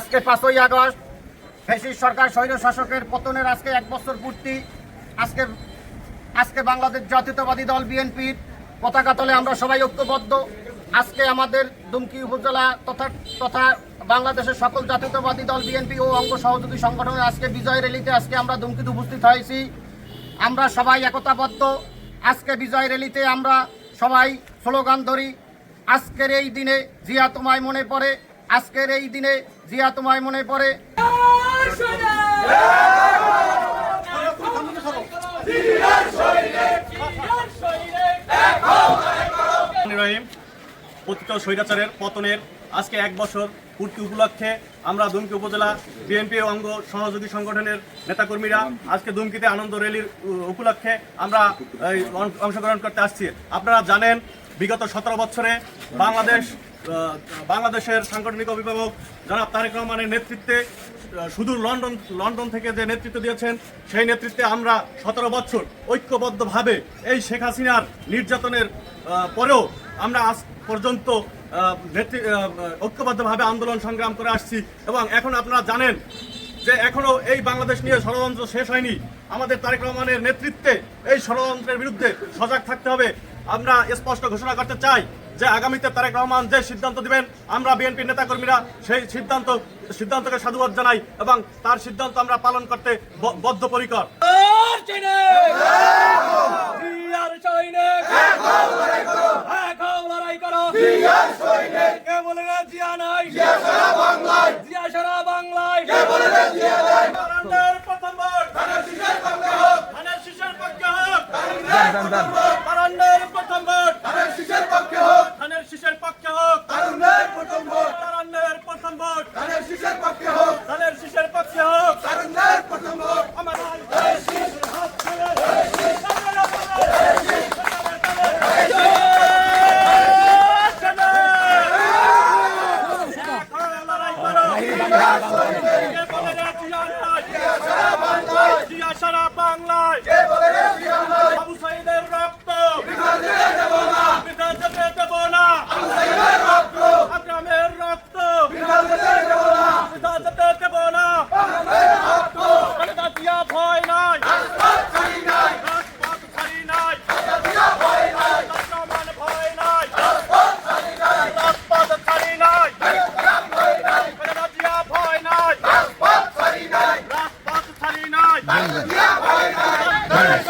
আজকে পাঁচই আগস্ট ফেসিস সরকার, স্বৈর শাসকের পতনের আজকে এক বছর পূর্তি। আজকে আজকে বাংলাদেশ জাতীয়তাবাদী দল বিএনপির পতাকা তলে আমরা সবাই ঐক্যবদ্ধ। আজকে আমাদের দুমকি উপজেলা তথা তথা বাংলাদেশের সকল জাতীয়তাবাদী দল বিএনপি ও অঙ্গ সহযোগী সংগঠনের আজকে বিজয় র্যালিতে আজকে আমরা দুমকিতে উপস্থিত হয়েছি। আমরা সবাই একতাবদ্ধ। আজকে বিজয় র্যালিতে আমরা সবাই স্লোগান ধরি। আজকের এই দিনে জিয়া তোমায় মনে পড়ে। আজকের এই দিনে জিয়া তোমায় মনে পড়ে। পতিত স্বৈরাচারের পতনের আজকে এক বছর পূর্তি উপলক্ষে আমরা দুমকি উপজেলা বিএনপি অঙ্গ সহযোগী সংগঠনের নেতাকর্মীরা আজকে দুমকিতে আনন্দ র্যালির উ- উপলক্ষে আমরা অংশগ্রহণ করতে আসছি। আপনারা জানেন, বিগত সতেরো বছরে বাংলাদেশ বাংলাদেশের সাংগঠনিক অভিভাবক জনাব তারেক রহমানের নেতৃত্বে সুদূর লন্ডন লন্ডন থেকে যে নেতৃত্ব দিয়েছেন, সেই নেতৃত্বে আমরা সতেরো বছর ঐক্যবদ্ধভাবে এই শেখ হাসিনার নির্যাতনের পরেও আমরা আজ পর্যন্ত ঐক্যবদ্ধভাবে আন্দোলন সংগ্রাম করে আসছি। এবং এখন আপনারা জানেন যে এখনও এই বাংলাদেশ নিয়ে ষড়যন্ত্র শেষ হয়নি। আমাদের তারেক রহমানের নেতৃত্বে এই ষড়যন্ত্রের বিরুদ্ধে সজাগ থাকতে হবে। আমরা স্পষ্ট ঘোষণা করতে চাই যে আগামীতে তারেক রহমান যে সিদ্ধান্ত দিবেন আমরা বিএনপি নেতাকর্মীরা সেই সিদ্ধান্ত সিদ্ধান্তকে সাধুবাদ জানাই এবং তার সিদ্ধান্ত আমরা পালন করতে বদ্ধপরিকর। বারান্দার প্রথম ভোট। ধানের শীষের পক্ষে হোক। ধানের শীষের পক্ষে হোক। Bye.